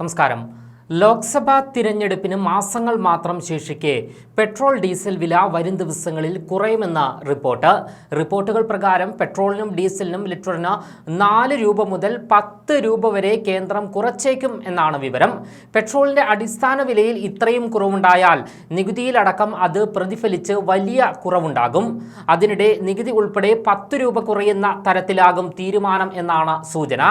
നമസ്കാരം ലോക്സഭാ തിരഞ്ഞെടുപ്പിന് മാസങ്ങൾ മാത്രം ശേഷിക്കെ പെട്രോൾ ഡീസൽ വില വരും ദിവസങ്ങളിൽ കുറയുമെന്ന റിപ്പോർട്ട്. റിപ്പോർട്ടുകൾ പ്രകാരം പെട്രോളിനും ഡീസലിനും ലിറ്ററിന് നാല് രൂപ മുതൽ പത്ത് രൂപ വരെ കേന്ദ്രം കുറച്ചേക്കും എന്നാണ് വിവരം. പെട്രോളിന്റെ അടിസ്ഥാന വിലയിൽ ഇത്രയും കുറവുണ്ടായാൽ നികുതിയിലടക്കം അത് പ്രതിഫലിച്ച് വലിയ കുറവുണ്ടാകും. അതിനിടെ നികുതി ഉൾപ്പെടെ പത്ത് രൂപ കുറയുന്ന തരത്തിലാകും തീരുമാനം എന്നാണ് സൂചന.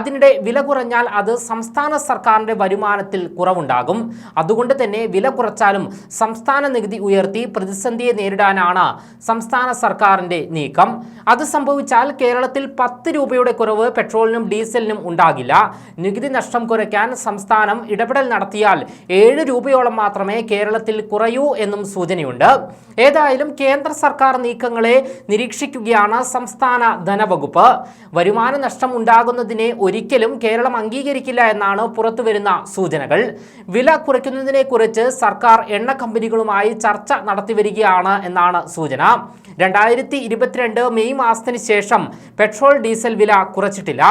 അതിനിടെ വില കുറഞ്ഞാൽ അത് സംസ്ഥാന സർക്കാരിന്റെ വരുമാനത്തിൽ കുറവുണ്ടാകും. അതുകൊണ്ട് തന്നെ വില കുറച്ചാലും സംസ്ഥാന നികുതി ഉയർത്തി പ്രതിസന്ധിയെ നേരിടാനാണ് സംസ്ഥാന സർക്കാരിന്റെ നീക്കം. അത് സംഭവിച്ചാൽ കേരളത്തിൽ പത്ത് രൂപയുടെ കുറവ് പെട്രോളിനും ഡീസലിനും ഉണ്ടാകില്ല. നികുതി നഷ്ടം കുറയ്ക്കാൻ സംസ്ഥാനം ഇടപെടൽ നടത്തിയാൽ ഏഴ് രൂപയോളം മാത്രമേ കേരളത്തിൽ കുറയൂ എന്നും സൂചനയുണ്ട്. ഏതായാലും കേന്ദ്ര സർക്കാർ നീക്കങ്ങളെ നിരീക്ഷിക്കുകയാണ് സംസ്ഥാന ധനവകുപ്പ്. വരുമാന നഷ്ടം ഉണ്ടാകുന്നതിനെ ഒരിക്കലും കേരളം അംഗീകരിക്കില്ല എന്നാണ് പുറത്തുവരുന്ന സൂചനകൾ. വില കുറയ്ക്കുന്നതിനെ കുറിച്ച് സർക്കാർ എണ്ണ കമ്പനികളുമായി ചർച്ച നടത്തിവരികയാണ് എന്നാണ് സൂചന. രണ്ടായിരത്തി ഇരുപത്തിരണ്ട് മെയ് മാസത്തിന് ശേഷം പെട്രോൾ ഡീസൽ വില കുറച്ചിട്ടില്ല.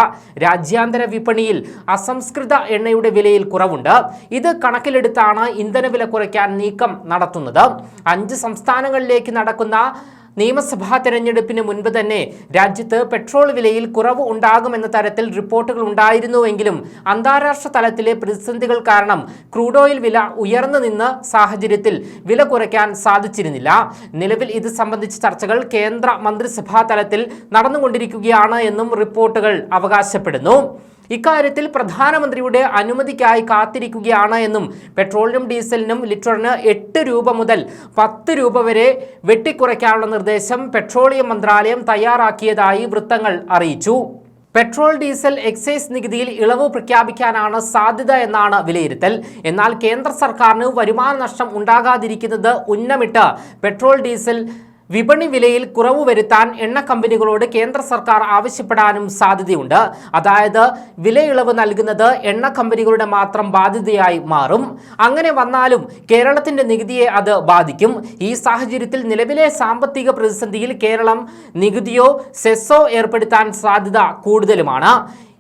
രാജ്യാന്തര വിപണിയിൽ അസംസ്കൃത എണ്ണയുടെ വിലയിൽ കുറവുണ്ട്. ഇത് കണക്കിലെടുത്താണ് ഇന്ധനവില കുറയ്ക്കാൻ നീക്കം നടത്തുന്നത്. അഞ്ച് സംസ്ഥാനങ്ങളിലേക്ക് നടക്കുന്ന നിയമസഭാ തെരഞ്ഞെടുപ്പിന് മുൻപ് തന്നെ രാജ്യത്ത് പെട്രോൾ വിലയിൽ കുറവ് ഉണ്ടാകുമെന്ന തരത്തിൽ റിപ്പോർട്ടുകൾ ഉണ്ടായിരുന്നുവെങ്കിലും അന്താരാഷ്ട്ര തലത്തിലെ പ്രതിസന്ധികൾ കാരണം ക്രൂഡ് ഓയിൽ വില ഉയർന്നു നിന്ന സാഹചര്യത്തിൽ വില കുറയ്ക്കാൻ സാധിച്ചിരുന്നില്ല. നിലവിൽ ഇത് സംബന്ധിച്ച ചർച്ചകൾ കേന്ദ്ര മന്ത്രിസഭാ തലത്തിൽ നടന്നുകൊണ്ടിരിക്കുകയാണ് എന്നും റിപ്പോർട്ടുകൾ അവകാശപ്പെടുന്നു. ഇക്കാര്യത്തിൽ പ്രധാനമന്ത്രിയുടെ അനുമതിക്കായി കാത്തിരിക്കുകയാണ് എന്നും പെട്രോളിനും ഡീസലിനും ലിറ്ററിന് എട്ട് രൂപ മുതൽ പത്ത് രൂപ വരെ വെട്ടിക്കുറയ്ക്കാനുള്ള നിർദ്ദേശം പെട്രോളിയം മന്ത്രാലയം തയ്യാറാക്കിയതായി വൃത്തങ്ങൾ അറിയിച്ചു. പെട്രോൾ ഡീസൽ എക്സൈസ് നികുതിയിൽ ഇളവ് പ്രഖ്യാപിക്കാനാണ് സാധ്യത എന്നാണ് വിലയിരുത്തൽ. എന്നാൽ കേന്ദ്ര സർക്കാരിന് വരുമാന നഷ്ടം ഉണ്ടാകാതിരിക്കുന്നത് ഉന്നമിട്ട് പെട്രോൾ ഡീസൽ വിപണി വിലയിൽ കുറവ് വരുത്താൻ എണ്ണ കമ്പനികളോട് കേന്ദ്ര സർക്കാർ ആവശ്യപ്പെടാനും സാധ്യതയുണ്ട്. അതായത് വിലയിളവ് നൽകുന്നത് എണ്ണ കമ്പനികളുടെ മാത്രം ബാധ്യതയായി മാറും. അങ്ങനെ വന്നാലും കേരളത്തിന്റെ നികുതിയെ അത് ബാധിക്കും. ഈ സാഹചര്യത്തിൽ നിലവിലെ സാമ്പത്തിക പ്രതിസന്ധിയിൽ കേരളം നികുതിയോ സെസ്സോ ഏർപ്പെടുത്താൻ സാധ്യത കൂടുതലുമാണ്.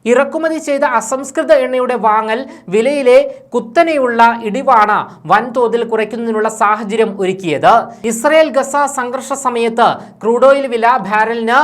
ഇറക്കുമതി ചെയ്ത അസംസ്കൃത എണ്ണയുടെ വാങ്ങൽ വിലയിലെ കുത്തനെയുള്ള ഇടിവാണ് വൻതോതിൽ കുറയ്ക്കുന്നതിനുള്ള സാഹചര്യം ഒരുക്കിയത്. ഇസ്രയേൽ ഗസ സംഘർഷ സമയത്ത് ക്രൂഡ് ഓയിൽ വില ബാരലിന്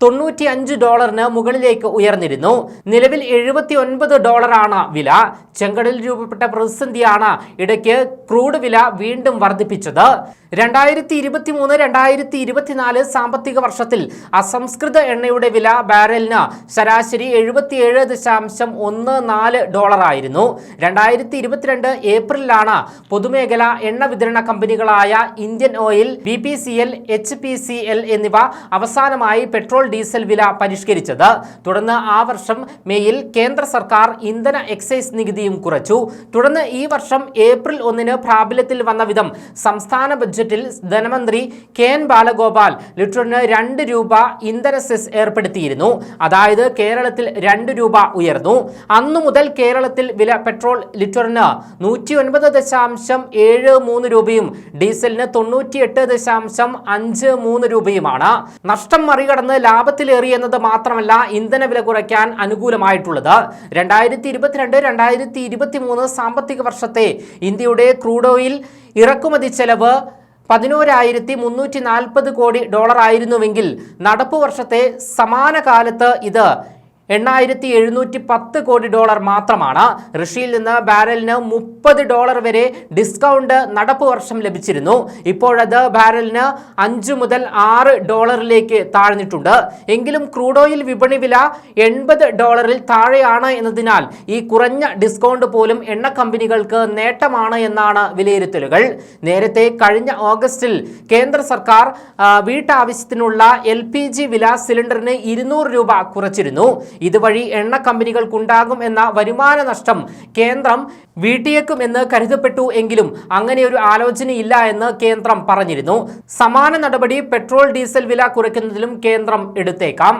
തൊണ്ണൂറ്റി അഞ്ച് ഡോളറിന് മുകളിലേക്ക് ഉയർന്നിരുന്നു. നിലവിൽ എഴുപത്തി ഒൻപത് ഡോളറാണ് വില. ചെങ്കടലിൽ രൂപപ്പെട്ട പ്രതിസന്ധിയാണ് ഇടയ്ക്ക് ക്രൂഡ് വില വീണ്ടും വർദ്ധിപ്പിച്ചത്. രണ്ടായിരത്തി ഇരുപത്തി മൂന്ന് രണ്ടായിരത്തി ഇരുപത്തിനാല് സാമ്പത്തിക വർഷത്തിൽ അസംസ്കൃത എണ്ണയുടെ വില ബാരലിന് ശരാശരി എഴുപത്തിയേഴ് ദശാംശം ഒന്ന് നാല് ഡോളറായിരുന്നു. രണ്ടായിരത്തി ഇരുപത്തിരണ്ട് ഏപ്രിലാണ് പൊതുമേഖല എണ്ണ വിതരണ കമ്പനികളായ Indian Oil B P C L H P C L എന്നിവ അവസാനമായി പെട്രോൾ ഡീസൽ വില പരിഷ്കരിച്ചത്. തുടർന്ന് ആ വർഷം മെയ്യിൽ കേന്ദ്ര സർക്കാർ ഇന്ധന എക്സൈസ് നികുതിയും കുറച്ചു. തുടർന്ന് ഈ വർഷം ഏപ്രിൽ ഒന്നിന് പ്രാബല്യത്തിൽ വന്ന വിധം സംസ്ഥാന ബഡ്ജറ്റിൽ ധനമന്ത്രി കെ എൻ ബാലഗോപാൽ ലിറ്ററിന് രണ്ട് രൂപ ഇന്ധന സെസ് ഏർപ്പെടുത്തിയിരുന്നു. അതായത് കേരളത്തിൽ രണ്ട് രൂപ ഉയർന്നു. അന്നു മുതൽ കേരളത്തിൽ വില പെട്രോൾ ലിറ്ററിന് നൂറ്റി ഒൻപത് ദശാംശം ഏഴ് മൂന്ന് രൂപയും ഡീസലിന് തൊണ്ണൂറ്റിയെട്ട് ദശാംശം അഞ്ച് മൂന്ന് രൂപയുമാണ്. നഷ്ടം മറികടന്ന് ലാഭത്തിലേറി എന്നത് മാത്രമല്ല ഇന്ധന വില കുറയ്ക്കാൻ അനുകൂലമായിട്ടുള്ളത്. രണ്ടായിരത്തി ഇരുപത്തിരണ്ട് രണ്ടായിരത്തി ഇരുപത്തി മൂന്ന് സാമ്പത്തിക വർഷത്തെ ഇന്ത്യയുടെ ക്രൂഡ് ഓയിൽ ഇറക്കുമതി ചെലവ് പതിനോരായിരത്തി മുന്നൂറ്റി നാൽപ്പത് കോടി ഡോളർ ആയിരുന്നുവെങ്കിൽ നടപ്പു വർഷത്തെ സമാന കാലത്ത് ഇത് എണ്ണായിരത്തി എഴുന്നൂറ്റി പത്ത് കോടി ഡോളർ മാത്രമാണ് റഷ്യയിൽ നിന്ന് ബാരലിന് മുപ്പത് ഡോളർ വരെ ഡിസ്കൗണ്ട് നടപ്പ് വർഷം ലഭിച്ചിരുന്നു. ഇപ്പോഴത് ബാരലിന് അഞ്ച് മുതൽ ആറ് ഡോളറിലേക്ക് താഴ്ന്നിട്ടുണ്ട്. എങ്കിലും ക്രൂഡ് ഓയിൽ വിപണി വില എൺപത് ഡോളറിൽ താഴെയാണ് എന്നതിനാൽ ഈ കുറഞ്ഞ ഡിസ്കൗണ്ട് പോലും എണ്ണ കമ്പനികൾക്ക് നേട്ടമാണ് എന്നാണ് വിലയിരുത്തലുകൾ. നേരത്തെ കഴിഞ്ഞ ഓഗസ്റ്റിൽ കേന്ദ്ര സർക്കാർ വീട്ടാവശ്യത്തിനുള്ള എൽ വില സിലിണ്ടറിന് ഇരുന്നൂറ് രൂപ കുറച്ചിരുന്നു. ഇതുവഴി എണ്ണ കമ്പനികൾക്കുണ്ടാകും എന്ന വരുമാന നഷ്ടം കേന്ദ്രം വീട്ടിയേക്കും എന്ന് കരുതപ്പെട്ടു എങ്കിലും അങ്ങനെ ഒരു ആലോചനയില്ല എന്ന് കേന്ദ്രം പറഞ്ഞിരുന്നു. സമാന നടപടി പെട്രോൾ ഡീസൽ വില കുറയ്ക്കുന്നതിലും കേന്ദ്രം എടുത്തേക്കാം.